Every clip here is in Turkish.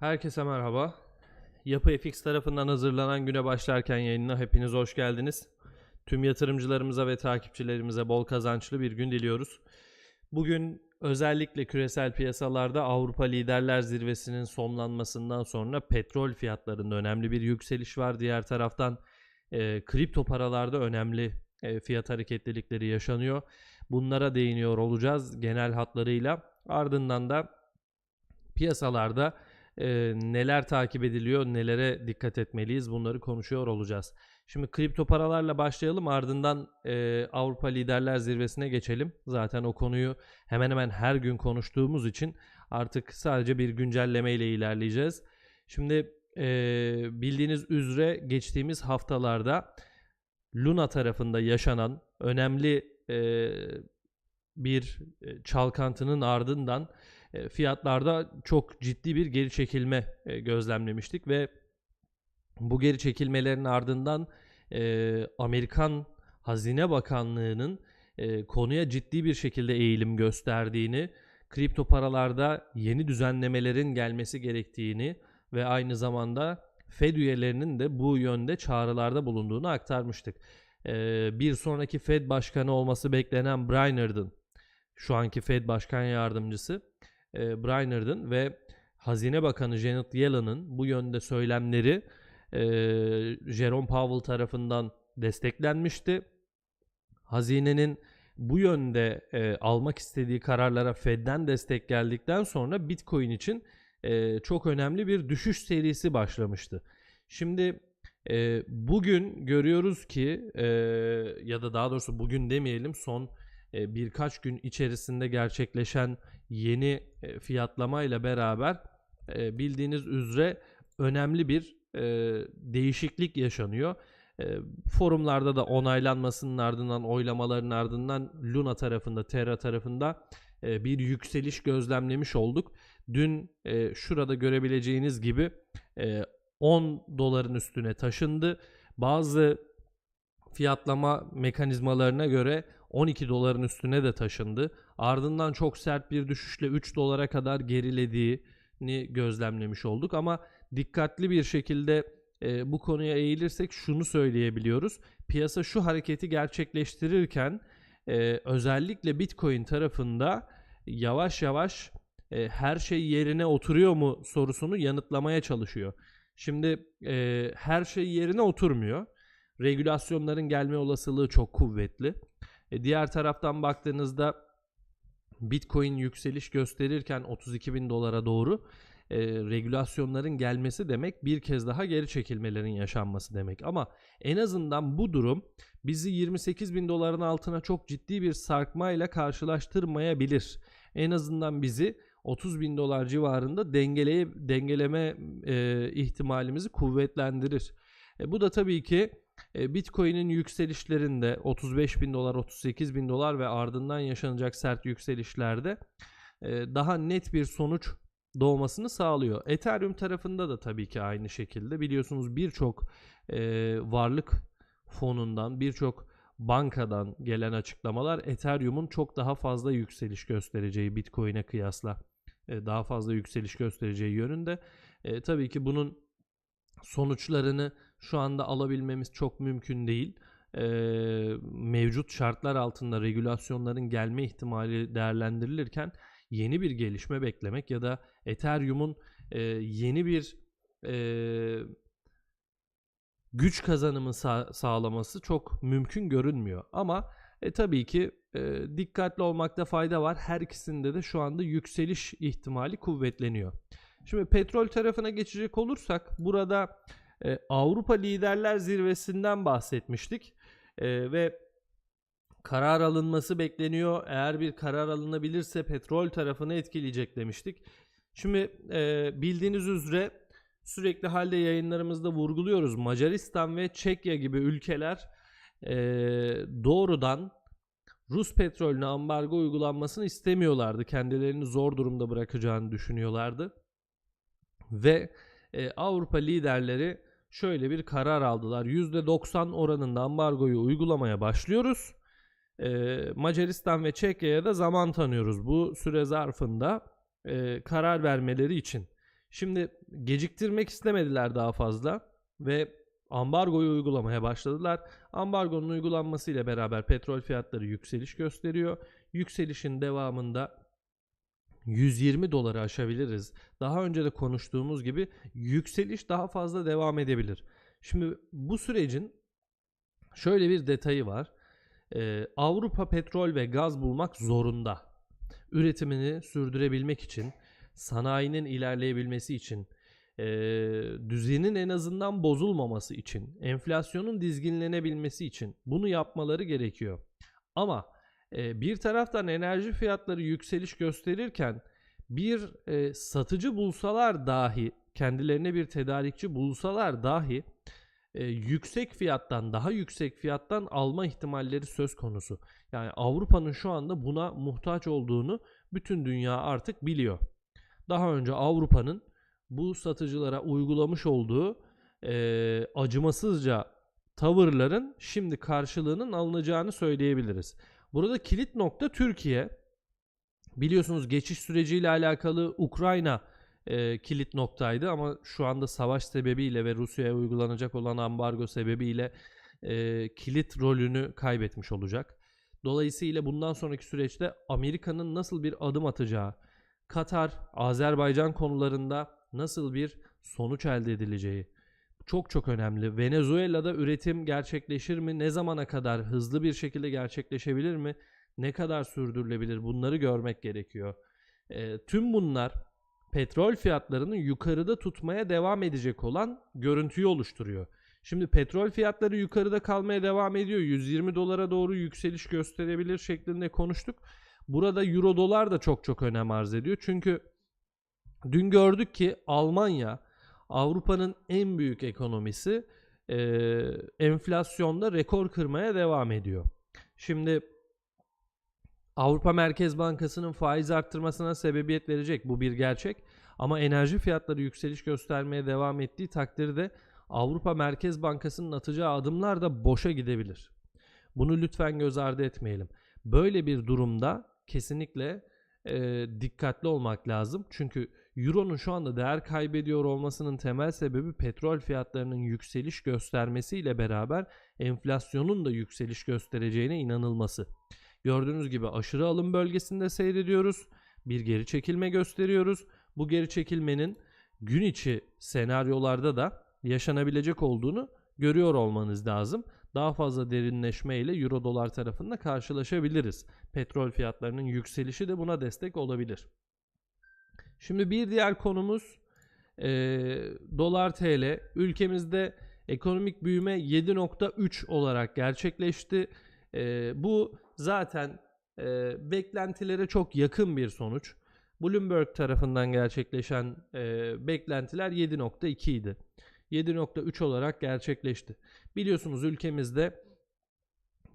Herkese merhaba. Yapı FX tarafından hazırlanan güne başlarken yayınına hepiniz hoş geldiniz. Tüm yatırımcılarımıza ve takipçilerimize bol kazançlı bir gün diliyoruz. Bugün özellikle küresel piyasalarda Avrupa Liderler Zirvesi'nin sonlanmasından sonra petrol fiyatlarında önemli bir yükseliş var. Diğer taraftan e, kripto paralarda önemli e, fiyat hareketlilikleri yaşanıyor. Bunlara değiniyor olacağız genel hatlarıyla. Ardından da piyasalarda e, neler takip ediliyor, nelere dikkat etmeliyiz bunları konuşuyor olacağız. Şimdi kripto paralarla başlayalım ardından e, Avrupa Liderler Zirvesi'ne geçelim. Zaten o konuyu hemen hemen her gün konuştuğumuz için artık sadece bir güncelleme ile ilerleyeceğiz. Şimdi e, bildiğiniz üzere geçtiğimiz haftalarda Luna tarafında yaşanan önemli e, bir e, çalkantının ardından fiyatlarda çok ciddi bir geri çekilme gözlemlemiştik ve bu geri çekilmelerin ardından Amerikan Hazine Bakanlığı'nın konuya ciddi bir şekilde eğilim gösterdiğini, kripto paralarda yeni düzenlemelerin gelmesi gerektiğini ve aynı zamanda Fed üyelerinin de bu yönde çağrılarda bulunduğunu aktarmıştık. Bir sonraki Fed başkanı olması beklenen Brainerd'ın, şu anki Fed başkan yardımcısı e, Brainerd'ın ve Hazine Bakanı Janet Yellen'ın bu yönde söylemleri e, Jerome Powell tarafından desteklenmişti. Hazinenin bu yönde e, almak istediği kararlara Fed'den destek geldikten sonra Bitcoin için e, çok önemli bir düşüş serisi başlamıştı. Şimdi e, bugün görüyoruz ki e, ya da daha doğrusu bugün demeyelim son e, birkaç gün içerisinde gerçekleşen yeni e, fiyatlama ile beraber e, bildiğiniz üzere önemli bir e, değişiklik yaşanıyor. Forumlarda da onaylanmasının ardından oylamaların ardından Luna tarafında Terra tarafında bir yükseliş gözlemlemiş olduk. Dün şurada görebileceğiniz gibi e, 10 doların üstüne taşındı. Bazı fiyatlama mekanizmalarına göre 12 doların üstüne de taşındı. Ardından çok sert bir düşüşle 3 dolara kadar gerilediğini gözlemlemiş olduk ama dikkatli bir şekilde e, bu konuya eğilirsek şunu söyleyebiliyoruz. Piyasa şu hareketi gerçekleştirirken e, özellikle Bitcoin tarafında yavaş yavaş e, her şey yerine oturuyor mu sorusunu yanıtlamaya çalışıyor. Şimdi e, her şey yerine oturmuyor. Regülasyonların gelme olasılığı çok kuvvetli. E, diğer taraftan baktığınızda Bitcoin yükseliş gösterirken 32 bin dolara doğru e, regülasyonların gelmesi demek bir kez daha geri çekilmelerin yaşanması demek. Ama en azından bu durum bizi 28 bin doların altına çok ciddi bir sarkmayla karşılaştırmayabilir. En azından bizi 30 bin dolar civarında dengeleye, dengeleme e, ihtimalimizi kuvvetlendirir. E, bu da tabii ki Bitcoin'in yükselişlerinde 35 bin dolar, 38 bin dolar ve ardından yaşanacak sert yükselişlerde e, daha net bir sonuç doğmasını sağlıyor. Ethereum tarafında da tabii ki aynı şekilde biliyorsunuz birçok e, varlık fonundan, birçok bankadan gelen açıklamalar Ethereum'un çok daha fazla yükseliş göstereceği Bitcoin'e kıyasla daha fazla yükseliş göstereceği yönünde. E, tabii ki bunun sonuçlarını şu anda alabilmemiz çok mümkün değil. E, mevcut şartlar altında regülasyonların gelme ihtimali değerlendirilirken yeni bir gelişme beklemek ya da Ethereum'un e, yeni bir e, güç kazanımı sağ, sağlaması çok mümkün görünmüyor. Ama e, tabii ki e, dikkatli olmakta fayda var. Her ikisinde de şu anda yükseliş ihtimali kuvvetleniyor. Şimdi petrol tarafına geçecek olursak burada e, Avrupa Liderler Zirvesi'nden bahsetmiştik e, ve karar alınması bekleniyor. Eğer bir karar alınabilirse petrol tarafını etkileyecek demiştik. Şimdi e, bildiğiniz üzere sürekli halde yayınlarımızda vurguluyoruz. Macaristan ve Çekya gibi ülkeler e, doğrudan Rus petrolüne ambargo uygulanmasını istemiyorlardı. Kendilerini zor durumda bırakacağını düşünüyorlardı. Ve e, Avrupa liderleri şöyle bir karar aldılar. %90 oranında ambargoyu uygulamaya başlıyoruz. E, Macaristan ve Çekya'ya da zaman tanıyoruz bu süre zarfında e, karar vermeleri için. Şimdi geciktirmek istemediler daha fazla ve ambargoyu uygulamaya başladılar. Ambargonun uygulanmasıyla beraber petrol fiyatları yükseliş gösteriyor. Yükselişin devamında 120 doları aşabiliriz. Daha önce de konuştuğumuz gibi yükseliş daha fazla devam edebilir. Şimdi bu sürecin şöyle bir detayı var. Ee, Avrupa petrol ve gaz bulmak zorunda. Üretimini sürdürebilmek için, sanayinin ilerleyebilmesi için, e, düzenin en azından bozulmaması için, enflasyonun dizginlenebilmesi için bunu yapmaları gerekiyor. Ama bir taraftan enerji fiyatları yükseliş gösterirken bir e, satıcı bulsalar dahi, kendilerine bir tedarikçi bulsalar dahi e, yüksek fiyattan, daha yüksek fiyattan alma ihtimalleri söz konusu. Yani Avrupa'nın şu anda buna muhtaç olduğunu bütün dünya artık biliyor. Daha önce Avrupa'nın bu satıcılara uygulamış olduğu e, acımasızca tavırların şimdi karşılığının alınacağını söyleyebiliriz. Burada kilit nokta Türkiye. Biliyorsunuz geçiş süreciyle alakalı Ukrayna e, kilit noktaydı ama şu anda savaş sebebiyle ve Rusya'ya uygulanacak olan ambargo sebebiyle e, kilit rolünü kaybetmiş olacak. Dolayısıyla bundan sonraki süreçte Amerika'nın nasıl bir adım atacağı, Katar, Azerbaycan konularında nasıl bir sonuç elde edileceği çok çok önemli. Venezuela'da üretim gerçekleşir mi? Ne zamana kadar hızlı bir şekilde gerçekleşebilir mi? Ne kadar sürdürülebilir? Bunları görmek gerekiyor. E, tüm bunlar petrol fiyatlarını yukarıda tutmaya devam edecek olan görüntüyü oluşturuyor. Şimdi petrol fiyatları yukarıda kalmaya devam ediyor. 120 dolara doğru yükseliş gösterebilir şeklinde konuştuk. Burada euro dolar da çok çok önem arz ediyor. Çünkü dün gördük ki Almanya Avrupa'nın en büyük ekonomisi e, enflasyonda rekor kırmaya devam ediyor. Şimdi Avrupa Merkez Bankası'nın faiz arttırmasına sebebiyet verecek bu bir gerçek. Ama enerji fiyatları yükseliş göstermeye devam ettiği takdirde Avrupa Merkez Bankası'nın atacağı adımlar da boşa gidebilir. Bunu lütfen göz ardı etmeyelim. Böyle bir durumda kesinlikle e, dikkatli olmak lazım. Çünkü Euro'nun şu anda değer kaybediyor olmasının temel sebebi petrol fiyatlarının yükseliş göstermesiyle beraber enflasyonun da yükseliş göstereceğine inanılması. Gördüğünüz gibi aşırı alım bölgesinde seyrediyoruz. Bir geri çekilme gösteriyoruz. Bu geri çekilmenin gün içi senaryolarda da yaşanabilecek olduğunu görüyor olmanız lazım. Daha fazla derinleşme ile euro dolar tarafında karşılaşabiliriz. Petrol fiyatlarının yükselişi de buna destek olabilir. Şimdi bir diğer konumuz e, dolar TL. Ülkemizde ekonomik büyüme 7.3 olarak gerçekleşti. E, bu zaten e, beklentilere çok yakın bir sonuç. Bloomberg tarafından gerçekleşen e, beklentiler 7.2 idi. 7.3 olarak gerçekleşti. Biliyorsunuz ülkemizde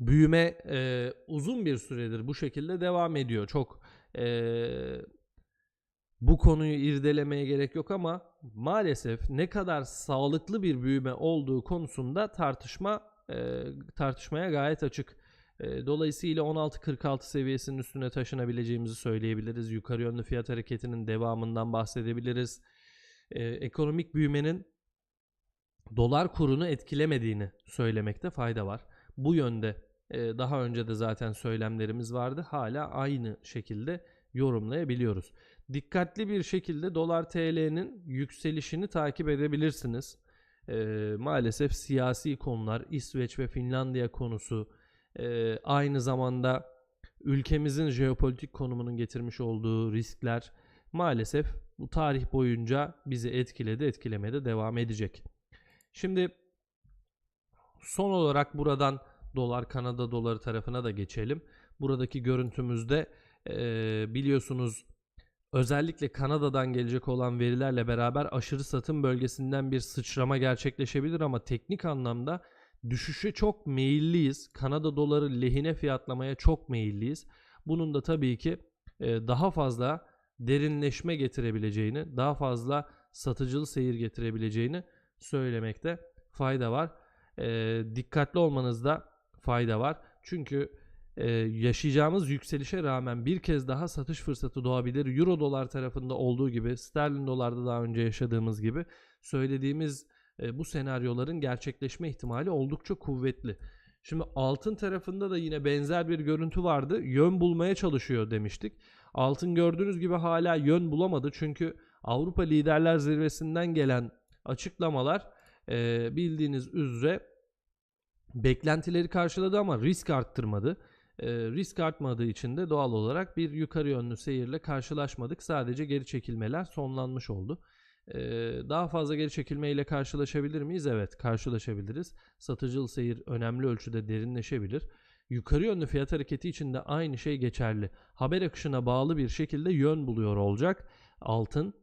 büyüme e, uzun bir süredir bu şekilde devam ediyor. Çok e, bu konuyu irdelemeye gerek yok ama maalesef ne kadar sağlıklı bir büyüme olduğu konusunda tartışma e, tartışmaya gayet açık. E, dolayısıyla 16.46 seviyesinin üstüne taşınabileceğimizi söyleyebiliriz. Yukarı yönlü fiyat hareketinin devamından bahsedebiliriz. E, ekonomik büyümenin dolar kurunu etkilemediğini söylemekte fayda var. Bu yönde e, daha önce de zaten söylemlerimiz vardı. Hala aynı şekilde yorumlayabiliyoruz. Dikkatli bir şekilde dolar TL'nin yükselişini takip edebilirsiniz. E, maalesef siyasi konular, İsveç ve Finlandiya konusu, e, aynı zamanda ülkemizin jeopolitik konumunun getirmiş olduğu riskler maalesef bu tarih boyunca bizi etkiledi, etkilemeye de devam edecek. Şimdi son olarak buradan dolar Kanada doları tarafına da geçelim. Buradaki görüntümüzde e, biliyorsunuz özellikle Kanada'dan gelecek olan verilerle beraber aşırı satım bölgesinden bir sıçrama gerçekleşebilir ama teknik anlamda düşüşe çok meyilliyiz. Kanada doları lehine fiyatlamaya çok meyilliyiz. Bunun da tabii ki e, daha fazla derinleşme getirebileceğini, daha fazla satıcılı seyir getirebileceğini söylemekte fayda var. E, dikkatli olmanızda fayda var. Çünkü e, yaşayacağımız yükselişe rağmen bir kez daha satış fırsatı doğabilir. Euro dolar tarafında olduğu gibi, sterlin dolarda daha önce yaşadığımız gibi söylediğimiz e, bu senaryoların gerçekleşme ihtimali oldukça kuvvetli. Şimdi altın tarafında da yine benzer bir görüntü vardı. Yön bulmaya çalışıyor demiştik. Altın gördüğünüz gibi hala yön bulamadı. Çünkü Avrupa Liderler Zirvesi'nden gelen açıklamalar e, bildiğiniz üzere beklentileri karşıladı ama risk arttırmadı. E, risk artmadığı için de doğal olarak bir yukarı yönlü seyirle karşılaşmadık. Sadece geri çekilmeler sonlanmış oldu. E, daha fazla geri çekilmeyle karşılaşabilir miyiz? Evet karşılaşabiliriz. Satıcıl seyir önemli ölçüde derinleşebilir. Yukarı yönlü fiyat hareketi için de aynı şey geçerli. Haber akışına bağlı bir şekilde yön buluyor olacak altın.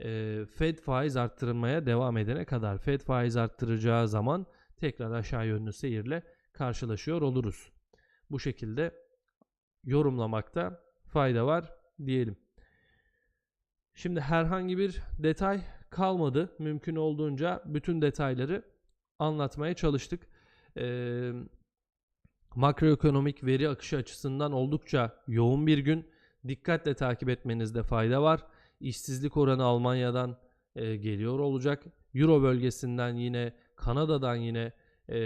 E, Fed faiz arttırmaya devam edene kadar Fed faiz arttıracağı zaman tekrar aşağı yönlü seyirle karşılaşıyor oluruz. Bu şekilde yorumlamakta fayda var diyelim. Şimdi herhangi bir detay kalmadı. Mümkün olduğunca bütün detayları anlatmaya çalıştık. Ee, makroekonomik veri akışı açısından oldukça yoğun bir gün. Dikkatle takip etmenizde fayda var. İşsizlik oranı Almanya'dan e, geliyor olacak. Euro bölgesinden yine Kanada'dan yine e,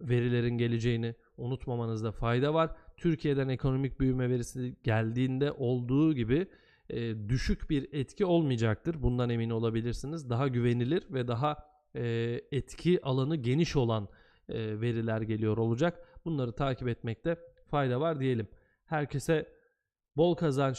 verilerin geleceğini unutmamanızda fayda var. Türkiye'den ekonomik büyüme verisi geldiğinde olduğu gibi e, düşük bir etki olmayacaktır. Bundan emin olabilirsiniz. Daha güvenilir ve daha e, etki alanı geniş olan e, veriler geliyor olacak. Bunları takip etmekte fayda var diyelim. Herkese bol kazançlı